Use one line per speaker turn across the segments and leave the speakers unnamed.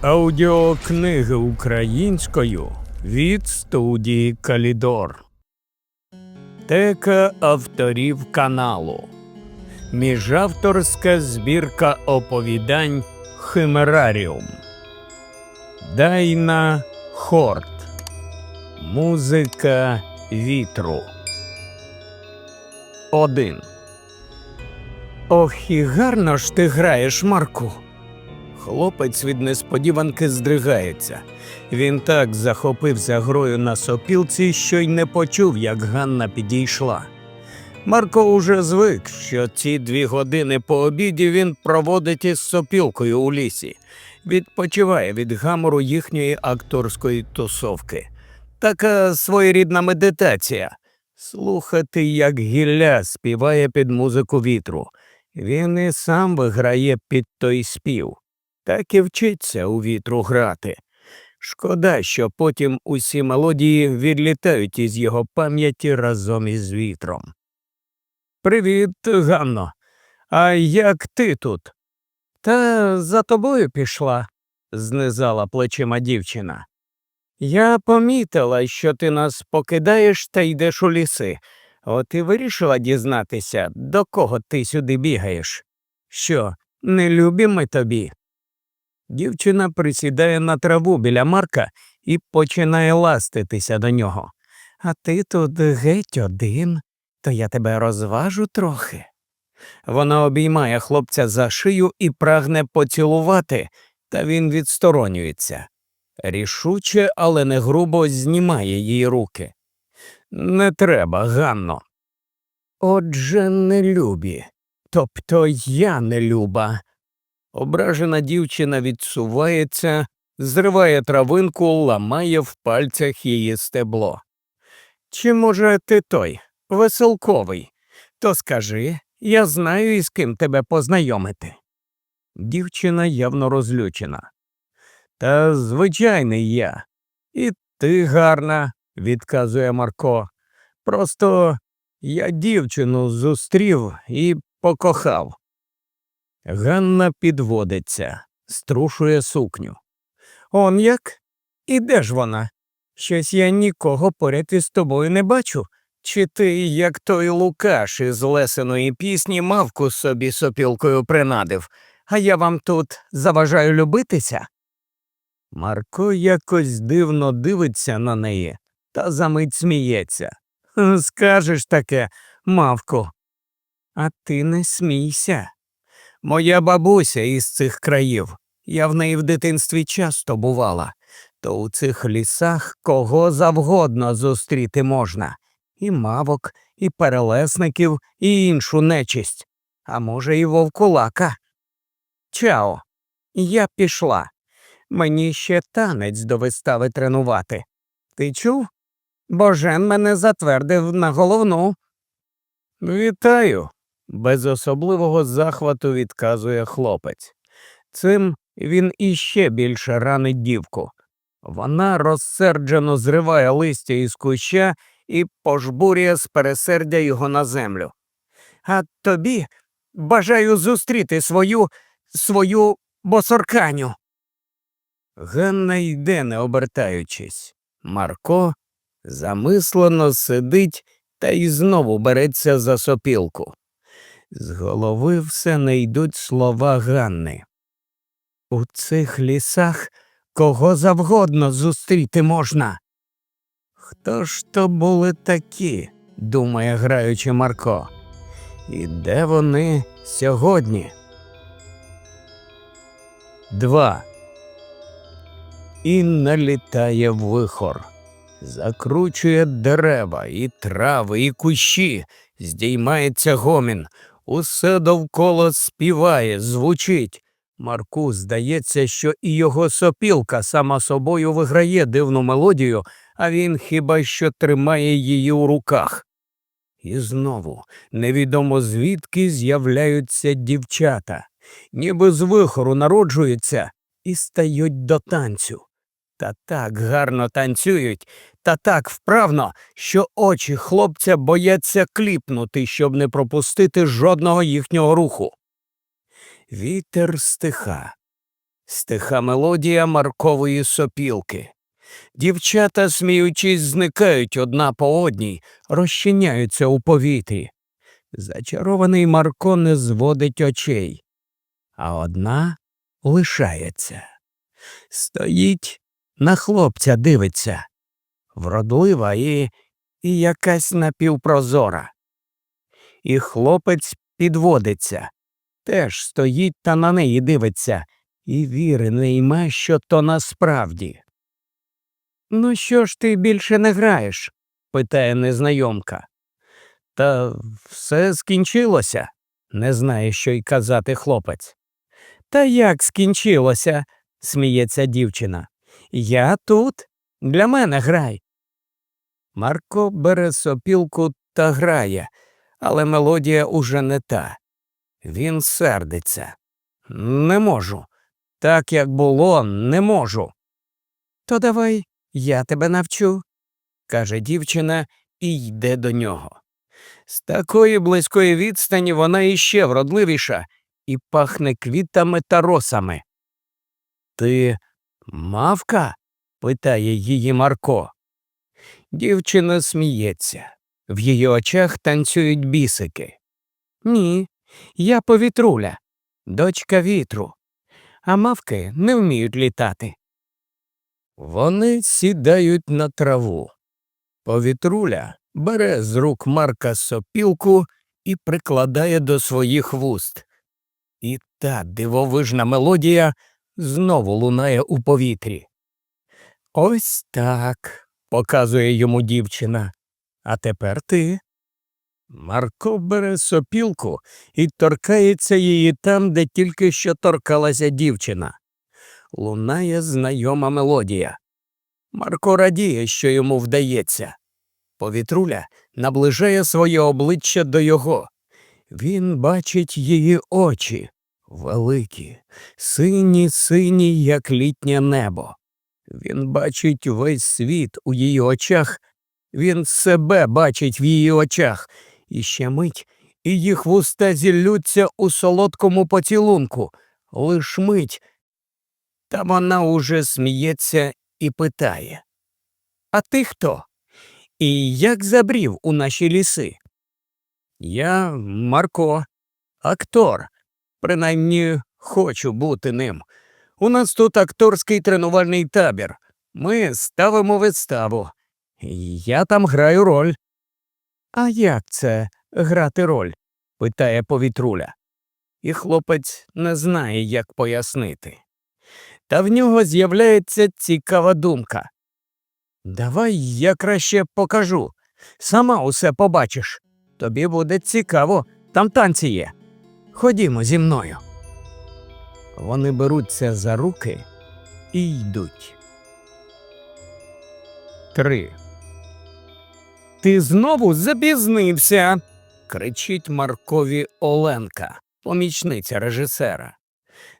Аудіокниги українською від студії Калідор. Тека авторів каналу. Міжавторська збірка оповідань Химераріум. Дайна Хорт. Музика вітру. 1. Ох, і гарно ж ти граєш, Марку. Хлопець від несподіванки здригається. Він так захопився грою на сопілці, що й не почув, як Ганна підійшла. Марко уже звик, що ці дві години по обіді він проводить із сопілкою у лісі, відпочиває від гамору їхньої акторської тусовки. Така своєрідна медитація. Слухати, як гілля співає під музику вітру. Він і сам виграє під той спів так і вчиться у вітру грати. Шкода, що потім усі мелодії відлітають із його пам'яті разом із вітром. Привіт, Ганно. А як ти тут? Та за тобою пішла, знизала плечима дівчина. Я помітила, що ти нас покидаєш та йдеш у ліси. От і вирішила дізнатися, до кого ти сюди бігаєш. Що, не любі ми тобі? Дівчина присідає на траву біля Марка і починає ластитися до нього. А ти тут геть один, то я тебе розважу трохи. Вона обіймає хлопця за шию і прагне поцілувати, та він відсторонюється. Рішуче, але не грубо знімає її руки. Не треба, Ганно. Отже, не любі. Тобто я не люба. Ображена дівчина відсувається, зриває травинку, ламає в пальцях її стебло. Чи, може, ти той, веселковий? То скажи, я знаю, із ким тебе познайомити. Дівчина явно розлючена. Та звичайний я. І ти гарна, відказує Марко. Просто я дівчину зустрів і покохав. Ганна підводиться, струшує сукню. Он як? І де ж вона? Щось я нікого поряд із тобою не бачу. Чи ти, як той Лукаш із лесеної пісні, мавку собі сопілкою принадив, а я вам тут заважаю любитися? Марко якось дивно дивиться на неї та замить сміється. Скажеш таке, мавку. А ти не смійся. Моя бабуся із цих країв. Я в неї в дитинстві часто бувала, то у цих лісах кого завгодно зустріти можна і мавок, і перелесників, і іншу нечисть, а може, і вовкулака. Чао, я пішла. Мені ще танець до вистави тренувати. Ти чув? Божен мене затвердив на головну. Вітаю, без особливого захвату відказує хлопець. Цим він іще більше ранить дівку. Вона розсерджено зриває листя із куща і пожбурює з пересердя його на землю. А тобі бажаю зустріти свою свою босорканю. Ганна йде, не обертаючись. Марко замислено сидить та й знову береться за сопілку. З голови все не йдуть слова Ганни. У цих лісах кого завгодно зустріти можна. Хто ж то були такі, думає граючи Марко. І де вони сьогодні? Два. І налітає вихор. Закручує дерева, і трави, і кущі, здіймається гомін. Усе довкола співає, звучить. Марку здається, що і його сопілка сама собою виграє дивну мелодію, а він хіба що тримає її у руках. І знову невідомо звідки з'являються дівчата, ніби з вихору народжуються і стають до танцю. Та так гарно танцюють, та так вправно, що очі хлопця бояться кліпнути, щоб не пропустити жодного їхнього руху. Вітер стиха. Стиха мелодія Маркової сопілки. Дівчата, сміючись, зникають одна по одній, розчиняються у повітрі. Зачарований Марко не зводить очей, а одна лишається. Стоїть, на хлопця дивиться, вродлива і, і якась напівпрозора. І хлопець підводиться, теж стоїть та на неї дивиться, і віри не йме, що то насправді. Ну, що ж ти більше не граєш? питає незнайомка. Та все скінчилося, не знає, що й казати хлопець. Та як скінчилося? сміється дівчина. Я тут. Для мене грай. Марко бере сопілку та грає, але мелодія уже не та. Він сердиться. Не можу. Так як було, не можу. То давай я тебе навчу, каже дівчина і йде до нього. З такої близької відстані вона іще вродливіша і пахне квітами та росами. Ти мавка? питає її Марко. Дівчина сміється. В її очах танцюють бісики. Ні, я повітруля, дочка вітру, а мавки не вміють літати. Вони сідають на траву. Повітруля бере з рук Марка сопілку і прикладає до своїх вуст. І та дивовижна мелодія знову лунає у повітрі. Ось так, показує йому дівчина. А тепер ти. Марко бере сопілку і торкається її там, де тільки що торкалася дівчина. Лунає знайома мелодія. Марко радіє, що йому вдається. Повітруля наближає своє обличчя до його. Він бачить її очі великі, сині, сині, як літнє небо. Він бачить весь світ у її очах, він себе бачить в її очах, і ще мить, і їх вуста зіллються у солодкому поцілунку, лиш мить. Та вона уже сміється і питає А ти хто? І як забрів у наші ліси? Я Марко, актор. Принаймні хочу бути ним. У нас тут акторський тренувальний табір. Ми ставимо виставу. Я там граю роль. А як це грати роль? питає повітруля. І хлопець не знає, як пояснити. Та в нього з'являється цікава думка. Давай я краще покажу. Сама усе побачиш. Тобі буде цікаво, там танці є. Ходімо зі мною. Вони беруться за руки і йдуть. Три. Ти знову запізнився. кричить Маркові Оленка, помічниця режисера.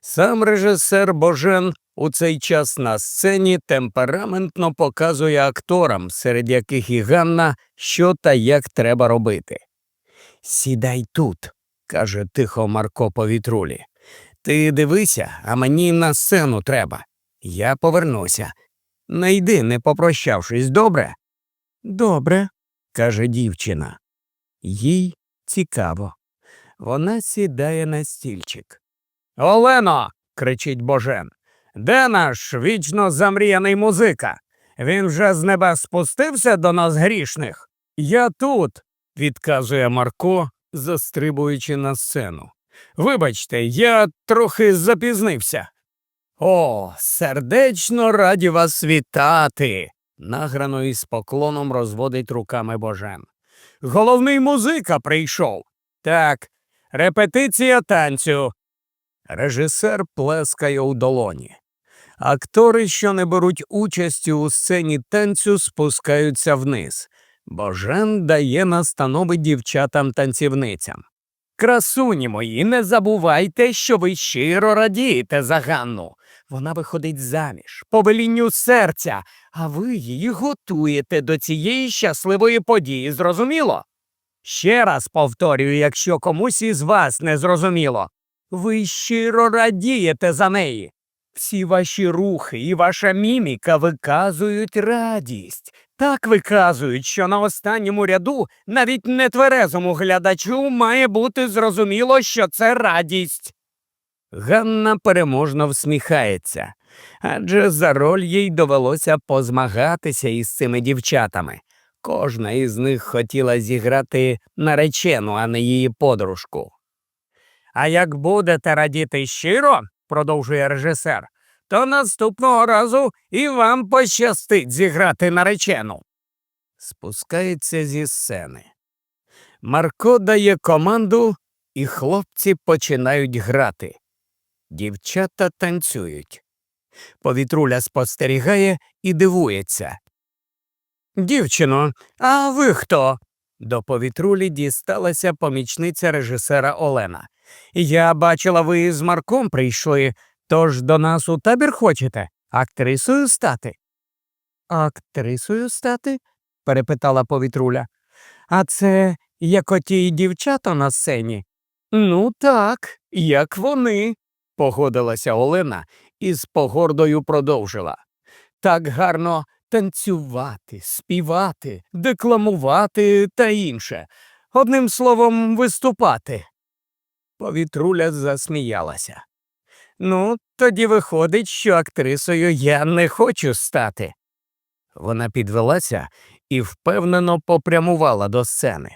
Сам режисер Божен у цей час на сцені темпераментно показує акторам, серед яких і Ганна, що та як треба робити. Сідай тут, каже тихо Марко повітрулі. Ти дивися, а мені на сцену треба. Я повернуся. Не йди, не попрощавшись, добре? Добре, каже дівчина. Їй цікаво. Вона сідає на стільчик. Олено. кричить Божен. Де наш вічно замріяний музика? Він вже з неба спустився до нас грішних? Я тут, відказує Марко, застрибуючи на сцену. Вибачте, я трохи запізнився. О, сердечно раді вас вітати. награно із поклоном розводить руками Божен. Головний музика прийшов. Так, репетиція танцю. Режисер плескає у долоні. Актори, що не беруть участі у сцені танцю, спускаються вниз. Божен дає настанови дівчатам-танцівницям. Красуні мої, не забувайте, що ви щиро радієте за Ганну. Вона виходить заміж, по велінню серця, а ви її готуєте до цієї щасливої події, зрозуміло? Ще раз повторюю, якщо комусь із вас не зрозуміло, ви щиро радієте за неї. Всі ваші рухи і ваша міміка виказують радість. Так виказують, що на останньому ряду навіть нетверезому глядачу має бути зрозуміло, що це радість. Ганна переможно всміхається, адже за роль їй довелося позмагатися із цими дівчатами. Кожна із них хотіла зіграти наречену, а не її подружку. А як будете радіти щиро, продовжує режисер, то наступного разу і вам пощастить зіграти наречену. Спускається зі сцени. Марко дає команду, і хлопці починають грати. Дівчата танцюють. Повітруля спостерігає і дивується. Дівчино, а ви хто? До повітрулі дісталася помічниця режисера Олена. Я бачила, ви з Марком прийшли, тож до нас у табір хочете актрисою стати. Актрисою стати? перепитала повітруля. А це як оті дівчата на сцені? Ну, так, як вони, погодилася Олена і з погордою продовжила. Так гарно танцювати, співати, декламувати та інше. Одним словом, виступати. Повітруля засміялася. Ну, тоді виходить, що актрисою я не хочу стати. Вона підвелася і впевнено попрямувала до сцени.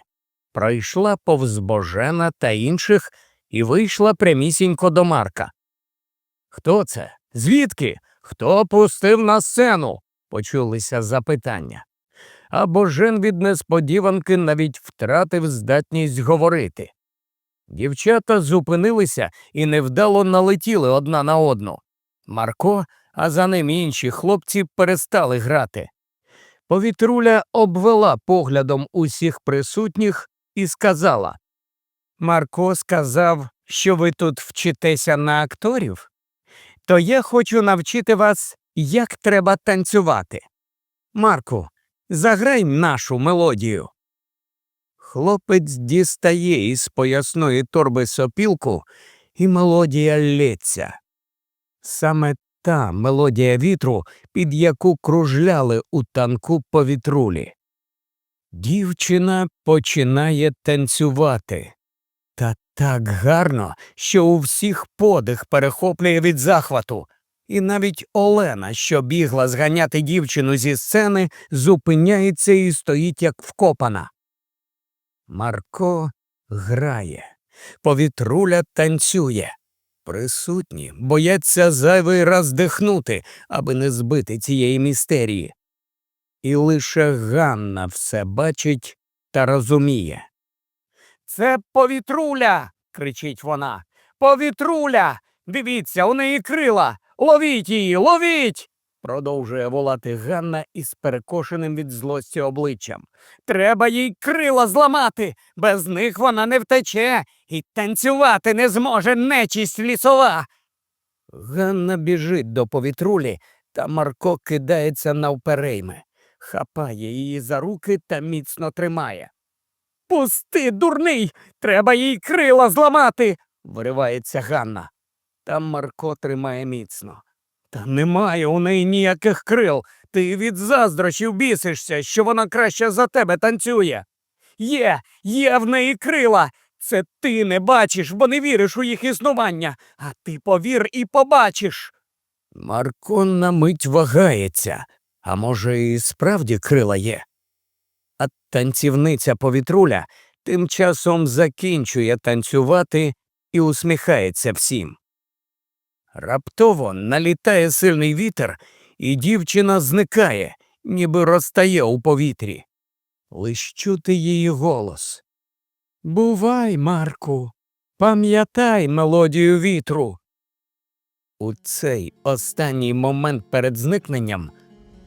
Пройшла повз Божена та інших і вийшла прямісінько до Марка. Хто це? Звідки? Хто пустив на сцену? почулися запитання. А Божен від несподіванки навіть втратив здатність говорити. Дівчата зупинилися і невдало налетіли одна на одну. Марко, а за ним інші хлопці перестали грати. Повітруля обвела поглядом усіх присутніх і сказала Марко сказав, що ви тут вчитеся на акторів, то я хочу навчити вас, як треба танцювати. Марку, заграй нашу мелодію. Хлопець дістає із поясної торби сопілку, і мелодія лється. Саме та мелодія вітру, під яку кружляли у танку повітрулі. Дівчина починає танцювати. Та так гарно, що у всіх подих перехоплює від захвату. І навіть Олена, що бігла зганяти дівчину зі сцени, зупиняється і стоїть як вкопана. Марко грає, повітруля танцює. Присутні бояться зайвий раз дихнути, аби не збити цієї містерії. І лише Ганна все бачить та розуміє. Це повітруля. кричить вона. Повітруля. Дивіться, у неї крила. Ловіть її, ловіть. Продовжує волати Ганна із перекошеним від злості обличчям. Треба їй крила зламати, без них вона не втече і танцювати не зможе нечість лісова. Ганна біжить до повітрулі, та Марко кидається навперейми, хапає її за руки та міцно тримає. Пусти, дурний, треба їй крила зламати, виривається Ганна. Та Марко тримає міцно. Та немає у неї ніяких крил. Ти від заздрощів бісишся, що вона краще за тебе танцює. Є, є в неї крила. Це ти не бачиш, бо не віриш у їх існування, а ти повір і побачиш. Марко на мить вагається, а може, і справді крила є. А танцівниця повітруля тим часом закінчує танцювати і усміхається всім. Раптово налітає сильний вітер, і дівчина зникає, ніби розтає у повітрі. Лиш чути її голос. Бувай, Марку, пам'ятай мелодію вітру. У цей останній момент перед зникненням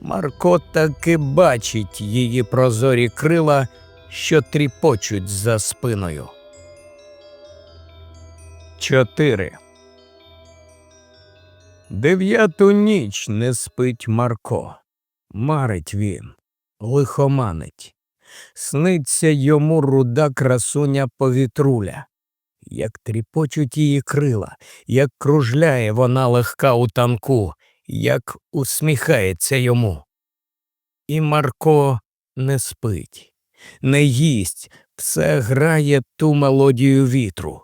Марко таки бачить її прозорі крила, що тріпочуть за спиною. 4. Дев'яту ніч не спить Марко. Марить він, лихоманить. Сниться йому руда красуня повітруля. як тріпочуть її крила, як кружляє вона легка у танку, як усміхається йому. І Марко не спить, не їсть, все грає ту мелодію вітру.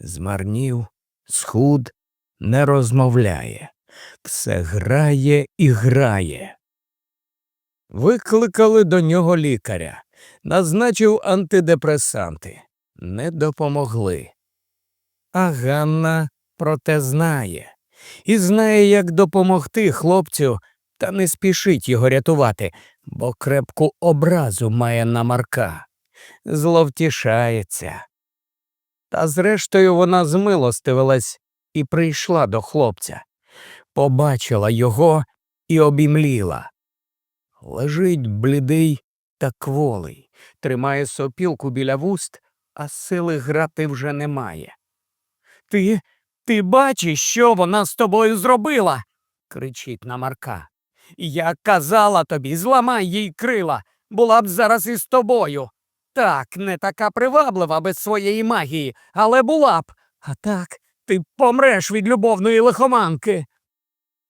Змарнів, схуд, не розмовляє, все грає і грає. Викликали до нього лікаря, назначив антидепресанти. Не допомогли. А Ганна проте знає і знає, як допомогти хлопцю, та не спішить його рятувати, бо крепку образу має на Марка. Зловтішається. Та зрештою вона змилостивилась і прийшла до хлопця, побачила його і обімліла. Лежить блідий та кволий, тримає сопілку біля вуст, а сили грати вже немає. Ти, ти бачиш, що вона з тобою зробила? кричить на Марка. Я казала тобі, зламай їй крила, була б зараз із тобою. Так, не така приваблива без своєї магії, але була б. А так ти помреш від любовної лихоманки.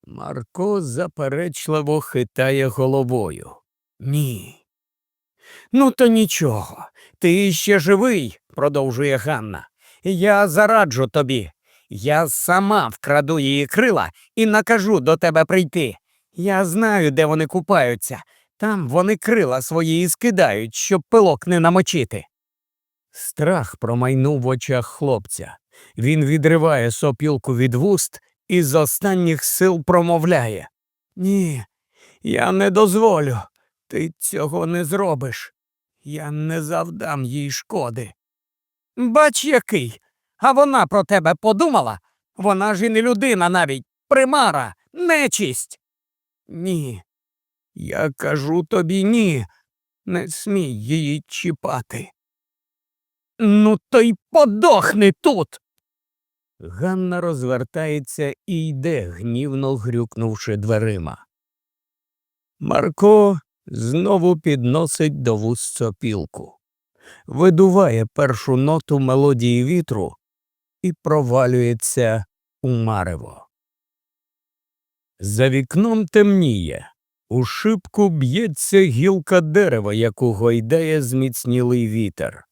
Марко заперечливо хитає головою. Ні. Ну, то нічого. Ти ще живий, продовжує Ганна. Я зараджу тобі. Я сама вкраду її крила і накажу до тебе прийти. Я знаю, де вони купаються. Там вони крила свої скидають, щоб пилок не намочити. Страх промайнув в очах хлопця. Він відриває сопілку від вуст і з останніх сил промовляє Ні, я не дозволю. Ти цього не зробиш. Я не завдам їй шкоди. Бач який. А вона про тебе подумала? Вона ж і не людина навіть, примара, нечість. Ні. Я кажу тобі ні. Не смій її чіпати. Ну, то й подохни тут. Ганна розвертається і йде, гнівно грюкнувши дверима. Марко знову підносить до вуст сопілку, видуває першу ноту мелодії вітру і провалюється у марево. За вікном темніє. У шибку б'ється гілка дерева, яку гойдає зміцнілий вітер,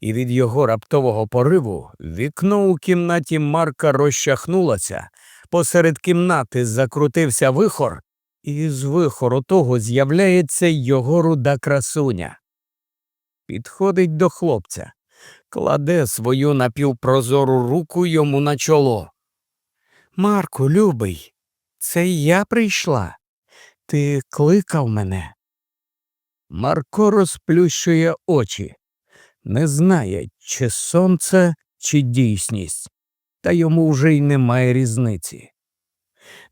і від його раптового пориву вікно у кімнаті Марка розчахнулося, посеред кімнати закрутився вихор, і з вихору того з'являється його руда красуня. Підходить до хлопця, кладе свою напівпрозору руку йому на чоло. Марку, любий, це я прийшла. Ти кликав мене. Марко розплющує очі, не знає, чи сонце, чи дійсність, та йому вже й немає різниці.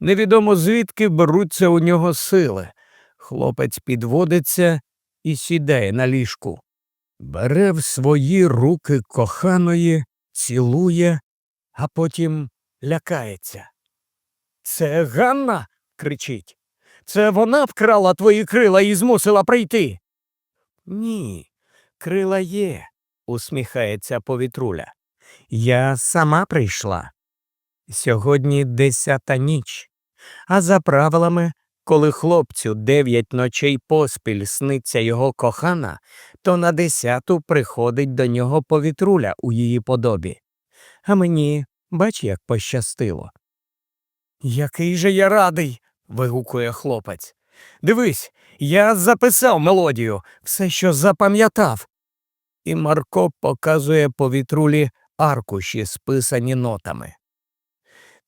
Невідомо звідки беруться у нього сили. Хлопець підводиться і сідає на ліжку, бере в свої руки коханої, цілує, а потім лякається. Це Ганна? кричить. Це вона вкрала твої крила і змусила прийти. Ні, крила є, усміхається повітруля. Я сама прийшла. Сьогодні десята ніч, а за правилами, коли хлопцю дев'ять ночей поспіль сниться його кохана, то на десяту приходить до нього повітруля у її подобі. А мені, бач, як пощастило. Який же я радий. вигукує хлопець. Дивись, я записав мелодію, все, що запам'ятав. І Марко показує повітрулі аркуші, списані нотами.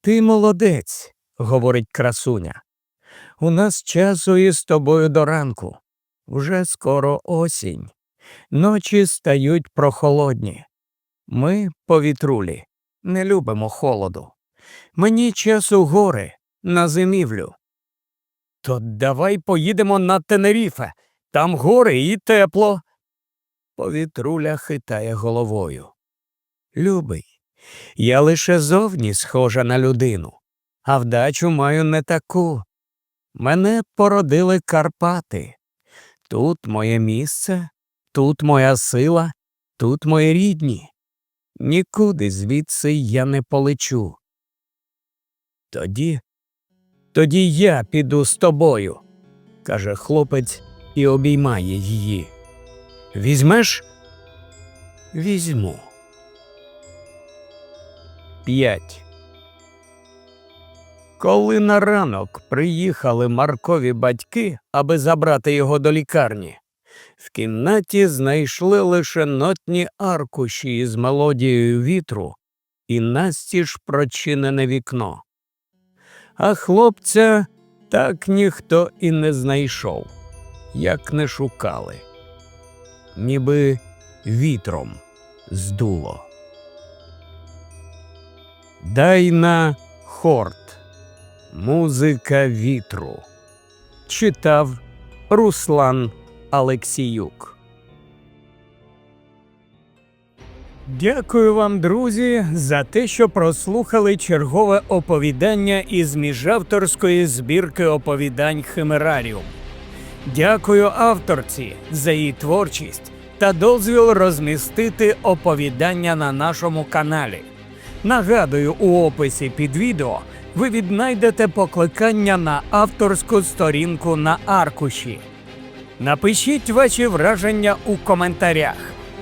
Ти молодець, говорить красуня. У нас часу із тобою до ранку. Вже скоро осінь. Ночі стають прохолодні. Ми, повітрулі, не любимо холоду. Мені часу гори, на зимівлю. То давай поїдемо на Тенеріфе. Там гори і тепло. Повітруля хитає головою. Любий, я лише зовні схожа на людину, а вдачу маю не таку. Мене породили Карпати. Тут моє місце, тут моя сила, тут мої рідні. Нікуди звідси я не полечу. Тоді, тоді я піду з тобою, каже хлопець і обіймає її. Візьмеш? Візьму. П'ять. Коли на ранок приїхали Маркові батьки, аби забрати його до лікарні, в кімнаті знайшли лише нотні аркуші із мелодією вітру і настіж прочинене вікно. А хлопця так ніхто і не знайшов, як не шукали, ніби вітром здуло. Дайна Хорт. Музика вітру. Читав Руслан Алексіюк. Дякую вам, друзі, за те, що прослухали чергове оповідання із міжавторської збірки оповідань Химераріум. Дякую авторці за її творчість та дозвіл розмістити оповідання на нашому каналі. Нагадую, у описі під відео ви віднайдете покликання на авторську сторінку на аркуші. Напишіть ваші враження у коментарях.